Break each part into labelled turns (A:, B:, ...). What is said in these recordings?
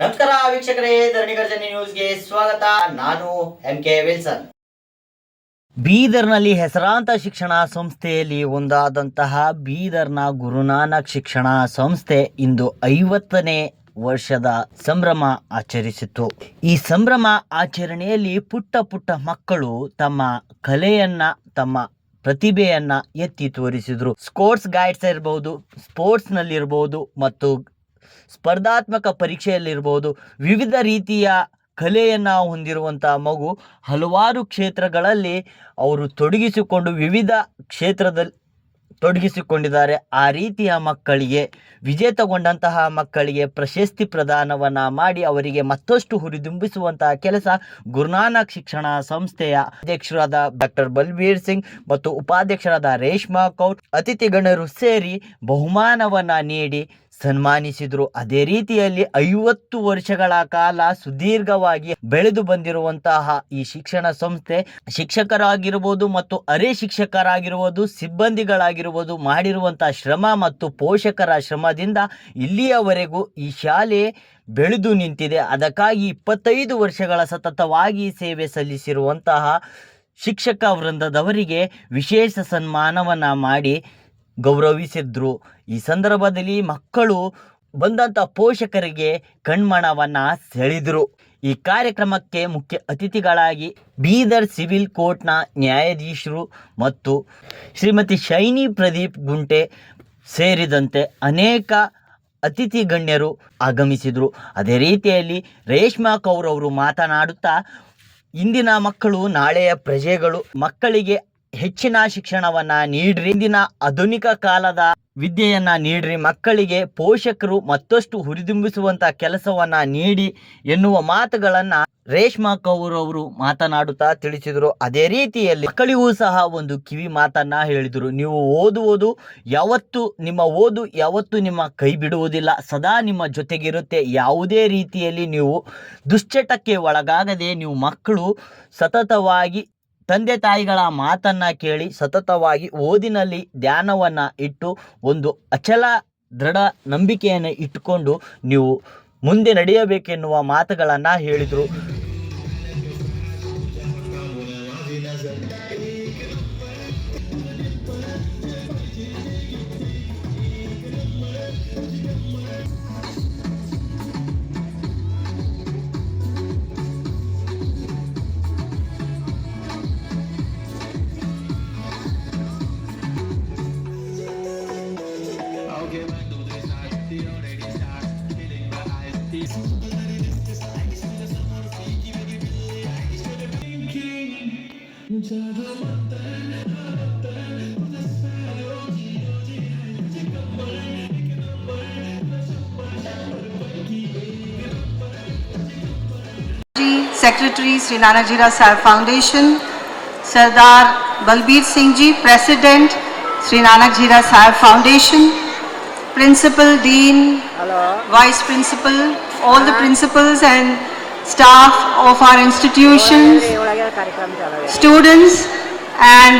A: ನಮಸ್ಕಾರ ವೀಕ್ಷಕರೇ ಧರಣಿ ಗರ್ಜನೆ ನ್ಯೂಸ್ಗೆ ಸ್ವಾಗತ. ನಾನು ಎಂ ಕೆ ವಿಲ್ಸನ್. ಬೀದರ್ನಲ್ಲಿ ಹೆಸರಾಂತ ಶಿಕ್ಷಣ ಸಂಸ್ಥೆಯಲ್ಲಿ ಒಂದಾದಂತಹ ಬೀದರ್ನ ಗುರುನಾನಕ್ ಶಿಕ್ಷಣ ಸಂಸ್ಥೆ ಇಂದು ಐವತ್ತನೇ ವರ್ಷದ ಸಂಭ್ರಮ ಆಚರಿಸಿತು ಈ ಸಂಭ್ರಮ ಆಚರಣೆಯಲ್ಲಿ ಪುಟ್ಟ ಪುಟ್ಟ ಮಕ್ಕಳು ತಮ್ಮ ಕಲೆಯನ್ನ, ತಮ್ಮ ಪ್ರತಿಭೆಯನ್ನ ಎತ್ತಿ ತೋರಿಸಿದ್ರು. ಸ್ಪೋರ್ಟ್ಸ್ ಗೈಡ್ಸ್ ಇರಬಹುದು ಸ್ಪೋರ್ಟ್ಸ್ ನಲ್ಲಿರಬಹುದು ಮತ್ತು ಸ್ಪರ್ಧಾತ್ಮಕ ಪರೀಕ್ಷೆಯಲ್ಲಿರ್ಬೋದು. ವಿವಿಧ ರೀತಿಯ ಕಲೆಯನ್ನು ಹೊಂದಿರುವಂಥ ಮಗು ಹಲವಾರು ಕ್ಷೇತ್ರಗಳಲ್ಲಿ ಅವರು ತೊಡಗಿಸಿಕೊಂಡು ವಿವಿಧ ಕ್ಷೇತ್ರದಲ್ಲಿ ತೊಡಗಿಸಿಕೊಂಡಿದ್ದಾರೆ. ಆ ರೀತಿಯ ಮಕ್ಕಳಿಗೆ ವಿಜೇತಗೊಂಡಂತಹ ಮಕ್ಕಳಿಗೆ ಪ್ರಶಸ್ತಿ ಪ್ರದಾನವನ್ನು ಮಾಡಿ ಅವರಿಗೆ ಮತ್ತಷ್ಟು ಹುರಿದುಂಬಿಸುವಂತಹ ಕೆಲಸ ಗುರುನಾನಕ್ ಶಿಕ್ಷಣ ಸಂಸ್ಥೆಯ ಅಧ್ಯಕ್ಷರಾದ ಡಾಕ್ಟರ್ ಬಲ್ಬೀರ್ ಸಿಂಗ್ ಮತ್ತು ಉಪಾಧ್ಯಕ್ಷರಾದ ರೇಷ್ಮಾ ಕೌಟ್ ಅತಿಥಿ ಗಣ್ಯರು ಸೇರಿ ಬಹುಮಾನವನ್ನು ನೀಡಿ ಸನ್ಮಾನಿಸಿದರು. ಅದೇ ರೀತಿಯಲ್ಲಿ ಐವತ್ತು ವರ್ಷಗಳ ಕಾಲ ಸುದೀರ್ಘವಾಗಿ ಬೆಳೆದು ಬಂದಿರುವಂತಹ ಈ ಶಿಕ್ಷಣ ಸಂಸ್ಥೆ ಶಿಕ್ಷಕರಾಗಿರ್ಬೋದು ಮತ್ತು ಅರೆ ಶಿಕ್ಷಕರಾಗಿರ್ಬೋದು, ಸಿಬ್ಬಂದಿಗಳಾಗಿರ್ಬೋದು ಮಾಡಿರುವಂತಹ ಶ್ರಮ ಮತ್ತು ಪೋಷಕರ ಶ್ರಮದಿಂದ ಇಲ್ಲಿಯವರೆಗೂ ಈ ಶಾಲೆ ಬೆಳೆದು ನಿಂತಿದೆ. ಅದಕ್ಕಾಗಿ ಇಪ್ಪತ್ತೈದು ವರ್ಷಗಳ ಸತತವಾಗಿ ಸೇವೆ ಸಲ್ಲಿಸಿರುವಂತಹ ಶಿಕ್ಷಕ ವೃಂದದವರಿಗೆ ವಿಶೇಷ ಸನ್ಮಾನವನ್ನು ಮಾಡಿ ಗೌರವಿಸಿದ್ರು. ಈ ಸಂದರ್ಭದಲ್ಲಿ ಮಕ್ಕಳು ಬಂದಂಥ ಪೋಷಕರಿಗೆ ಕಣ್ಮಣವನ್ನು ಸೆಳೆದರು. ಈ ಕಾರ್ಯಕ್ರಮಕ್ಕೆ ಮುಖ್ಯ ಅತಿಥಿಗಳಾಗಿ ಬೀದರ್ ಸಿವಿಲ್ ಕೋರ್ಟ್ನ ನ್ಯಾಯಾಧೀಶರು ಮತ್ತು ಶ್ರೀಮತಿ ಶೈನಿ ಪ್ರದೀಪ್ ಗುಂಟೆ ಸೇರಿದಂತೆ ಅನೇಕ ಅತಿಥಿ ಗಣ್ಯರು ಆಗಮಿಸಿದರು. ಅದೇ ರೀತಿಯಲ್ಲಿ ರೇಷ್ಮಾ ಕೌರ್ ಅವರು ಮಾತನಾಡುತ್ತಾ, ಇಂದಿನ ಮಕ್ಕಳು ನಾಳೆಯ ಪ್ರಜೆಗಳು ಮಕ್ಕಳಿಗೆ ಹೆಚ್ಚಿನ ಶಿಕ್ಷಣವನ್ನ ನೀಡ್ರಿ. ಇಂದಿನ ಆಧುನಿಕ ಕಾಲದ ವಿದ್ಯೆಯನ್ನ ನೀಡ್ರಿ. ಮಕ್ಕಳಿಗೆ ಪೋಷಕರು ಮತ್ತಷ್ಟು ಹುರಿದುಂಬಿಸುವಂತ ಕೆಲಸವನ್ನ ನೀಡಿ ಎನ್ನುವ ಮಾತುಗಳನ್ನ ರೇಷ್ಮಾ ಕೌರ್ ಅವರು ಮಾತನಾಡುತ್ತಾ ತಿಳಿಸಿದರು. ಅದೇ ರೀತಿಯಲ್ಲಿ ಮಕ್ಕಳಿಗೂ ಸಹ ಒಂದು ಕಿವಿ ಮಾತನ್ನ ಹೇಳಿದರು. ನೀವು ಓದುವುದು ಯಾವತ್ತು, ನಿಮ್ಮ ಓದು ಯಾವತ್ತು ನಿಮ್ಮ ಕೈ ಬಿಡುವುದಿಲ್ಲ. ಸದಾ ನಿಮ್ಮ ಜೊತೆಗಿರುತ್ತೆ. ಯಾವುದೇ ರೀತಿಯಲ್ಲಿ ನೀವು ದುಶ್ಚಟಕ್ಕೆ ಒಳಗಾಗದೆ ನೀವು ಮಕ್ಕಳು ಸತತವಾಗಿ ತಂದೆ ತಾಯಿಗಳ ಮಾತನ್ನ ಕೇಳಿ ಸತತವಾಗಿ ಓದಿನಲ್ಲಿ ಧ್ಯಾನವನ್ನು ಇಟ್ಟು ಒಂದು ಅಚಲ ದೃಢ ನಂಬಿಕೆಯನ್ನು ಇಟ್ಟುಕೊಂಡು ನೀವು ಮುಂದೆ ನಡೆಯಬೇಕೆನ್ನುವ ಮಾತುಗಳನ್ನು ಹೇಳಿದರು.
B: Secretary Sri Nanak Jira Sahib Foundation, Sardar Balbir Singh Ji, President Sri Nanak Jira Sahib Foundation, Principal, Dean, Vice Principal, all the principals and staff of our institutions, students and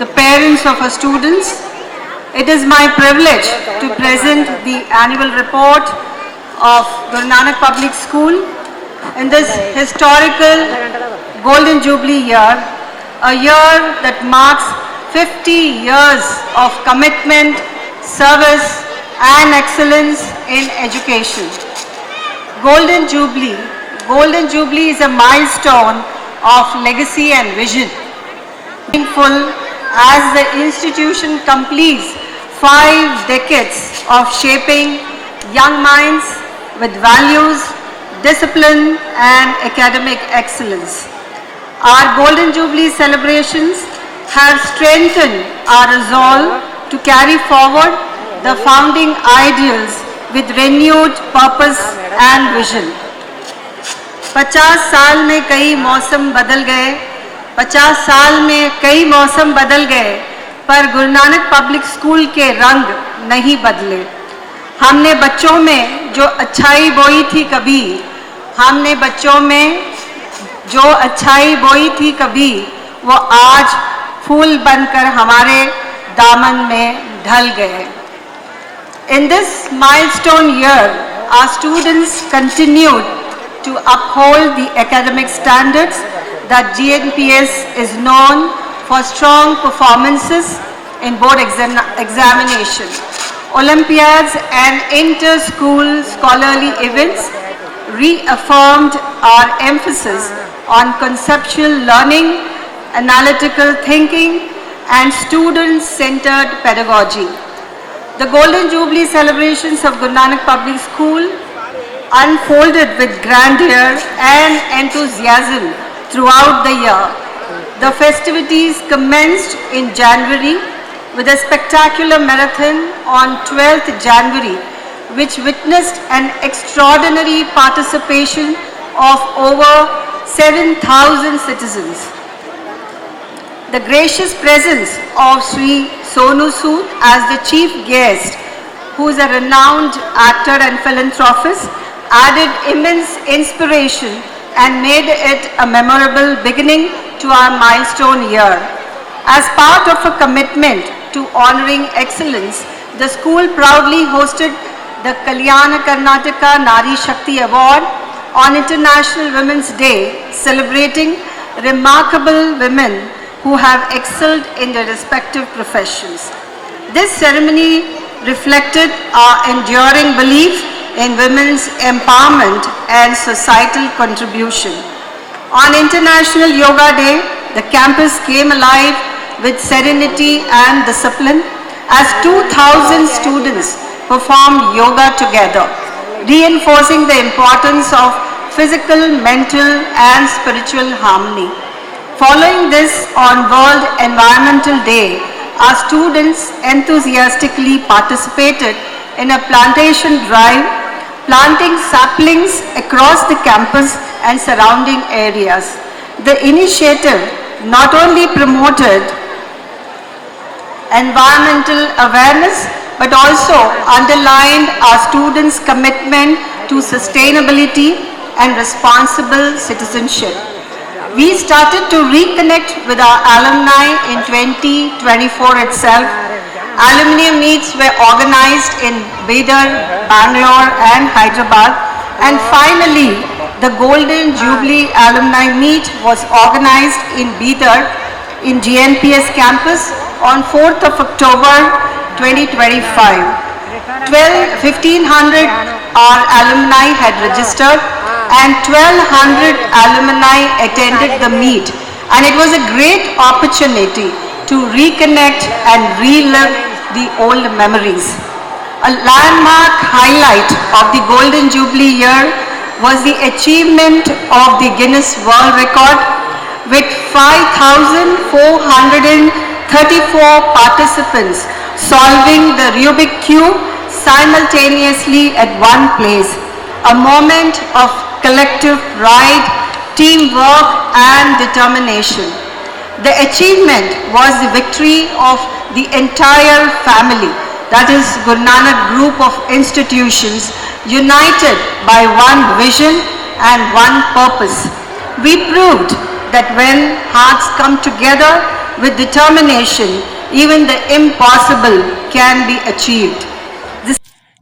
B: the parents of our students. It is my privilege to present the annual report of Guru Nanak Public School in this historical Golden Jubilee year, a year that marks 50 years of commitment, service and excellence in education. Golden Jubilee, Golden Jubilee is a milestone of legacy and vision meaningful as the institution completes five decades of shaping young minds with values, discipline, and academic excellence. Our Golden Jubilee celebrations have strengthened our resolve to carry forward the founding ideals with renewed purpose and vision. पचास साल में कई मौसम बदल गए। पचास साल में कई मौसम बदल गए, पर गुरु नानक पब्लिक स्कूल के रंग नहीं बदले। हमने बच्चों में जो अच्छाई बोई थी कभी, हमने बच्चों में जो अच्छाई बोई थी कभी, वो आज फूल बनकर हमारे दामन में ढल गए। In this milestone year, our students continued to uphold the academic standards that GNPS is known for strong performances in board exam- examination. Olympiads and inter-school scholarly events reaffirmed our emphasis on conceptual learning, analytical thinking, and student-centered pedagogy. The Golden Jubilee celebrations of Guru Nanak Public School unfolded with grandeur and enthusiasm throughout the year. The festivities commenced in January with a spectacular marathon on 12th January, which witnessed an extraordinary participation of over 7,000 citizens. The gracious presence of Sri Sonu Sood as the chief guest, who is a renowned actor and philanthropist, added immense inspiration and made it a memorable beginning to our milestone year. As part of a commitment to honoring excellence, the school proudly hosted the Kalyana Karnataka Nari Shakti Award on International Women's Day, celebrating remarkable women who have excelled in their respective professions. This ceremony reflected our enduring belief in women's empowerment and societal contribution. On International Yoga Day, the campus came alive with serenity and discipline as 2,000 students performed yoga together, reinforcing the importance of physical, mental, and spiritual harmony. Following this on World Environmental Day, our students enthusiastically participated in a plantation drive, planting saplings across the campus and surrounding areas. The initiative not only promoted environmental awareness but also underlined our students' commitment to sustainability and responsible citizenship. We started to reconnect with our alumni in 2024 itself. Alumni meets were organized in Bidar, Bangalore and Hyderabad. And finally, the Golden Jubilee Alumni Meet was organized in Bidar in GNPS campus on 4th of October 2025. 12, 1500 our alumni had registered and 1200 alumni attended the meet and it was a great opportunity to reconnect and relive the old memories. A landmark highlight of the Golden Jubilee year was the achievement of the Guinness World Record with 5,434 participants solving the Rubik Cube simultaneously at one place. A moment of collective pride, teamwork and determination. The achievement was the victory of the entire family, that is Guru Group of Institutions, united by one vision and one purpose. We proved that when hearts come together with determination, even the impossible can be achieved.